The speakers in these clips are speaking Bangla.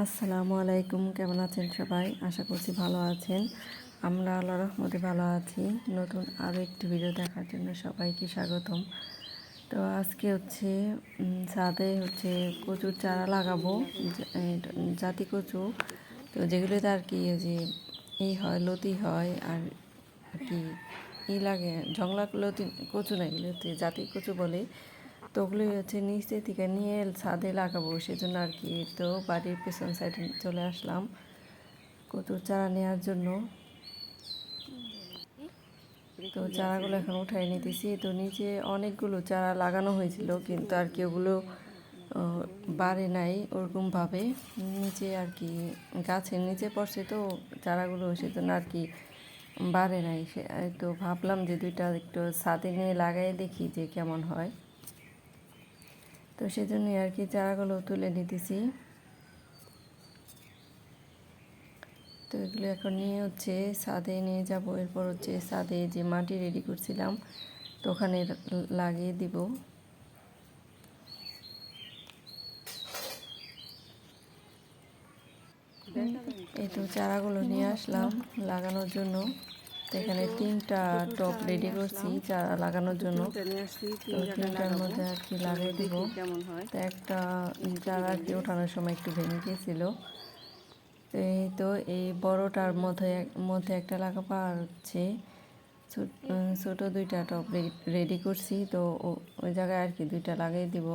আসসালামু আলাইকুম, কেমন আছেন সবাই? আশা করছি ভালো আছেন। আমরা আল্লাহ রহমতে ভালো আছি। নতুন আরও একটি ভিডিও দেখার জন্য সবাইকে স্বাগতম। তো আজকে হচ্ছে ছাদে হচ্ছে কচুর চারা লাগাবো জাতি কচু। তো যেগুলোতে আর কি যে এই হয়, লতি হয় আর আর কি ই লাগে, জংলা লতি, কচু না এগুলোতে জাতি কচু বলে। তো ওগুলো হচ্ছে নিচে থেকে নিয়ে ছাদে লাগাবো, সেজন্য আর কি। তো বাড়ির পেছন সাইডে চলে আসলাম কচুর চারা নেওয়ার জন্য। তো চারাগুলো এখন উঠাই নিতেছি। তো নিচে অনেকগুলো চারা লাগানো হয়েছিল, কিন্তু আর কি ওগুলো বাড়ে নাই ওরকমভাবে নিচে আর কি গাছের নিচে পড়ছে তো চারাগুলো, সেজন্য আর কি বাড়ে নাই। সে, তো ভাবলাম যে দুইটা একটু ছাদে নিয়ে লাগাই দেখি যে কেমন হয়। তো সেজন্যই আর কি চারাগুলো তুলে নিতেছি। তো এগুলো এখন নিয়ে হচ্ছে ছাদে নিয়ে যাব। এরপর হচ্ছে ছাদে যে মাটি রেডি করছিলাম, তো ওখানে লাগিয়ে দিব। এই তো চারাগুলো নিয়ে আসলাম লাগানোর জন্য। তো এখানে তিনটা টপ রেডি করছি চারা লাগানোর জন্য। তো তিনটার মধ্যে আর কি লাগিয়ে দিব। তো একটা চারা আর কি ওঠানোর সময় একটু ভেঙে গিয়েছিল। এই তো এই বড়টার মধ্যে মধ্যে একটা লাগাবো আর হচ্ছে ছোট- ছোট দুইটা টপ রেডি করছি। তো ওই জায়গায় আর কি দুইটা লাগিয়ে দিব।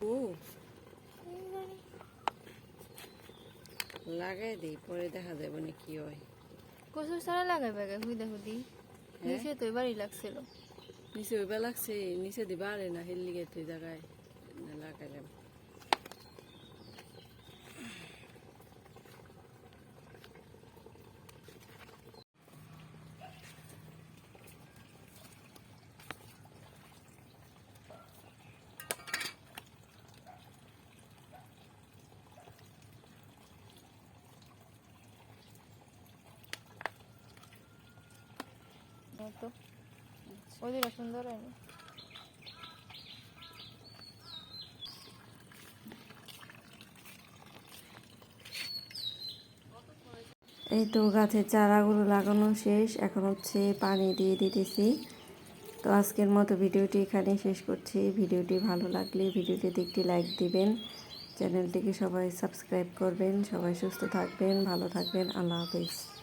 ও। লাগাই দেই পরে দেখা যাবে না কি হয়। কচুর সারা লাগাই বাগে হুইদা হুদি নিচে তো এবারই লাগছিল। নিচে ওইবার লাগছে নিচে দিবা আরে না হেললি গে তুই জায়গায় লাগাইলাম। সুন্দর হয়নি? এই তো গাছের চারাগুলো লাগানো শেষ, এখন হচ্ছে পানি দিয়ে দিতেছি। তো আজকের মতো ভিডিওটি এখানে শেষ করছি। ভিডিওটি ভালো লাগলে ভিডিওটিতে একটি লাইক দিবেন। চ্যানেলটিকে সবাই সাবস্ক্রাইব করবেন, সবাই সুস্থ থাকবেন, ভালো থাকবেন। আল্লাহ হাফিজ।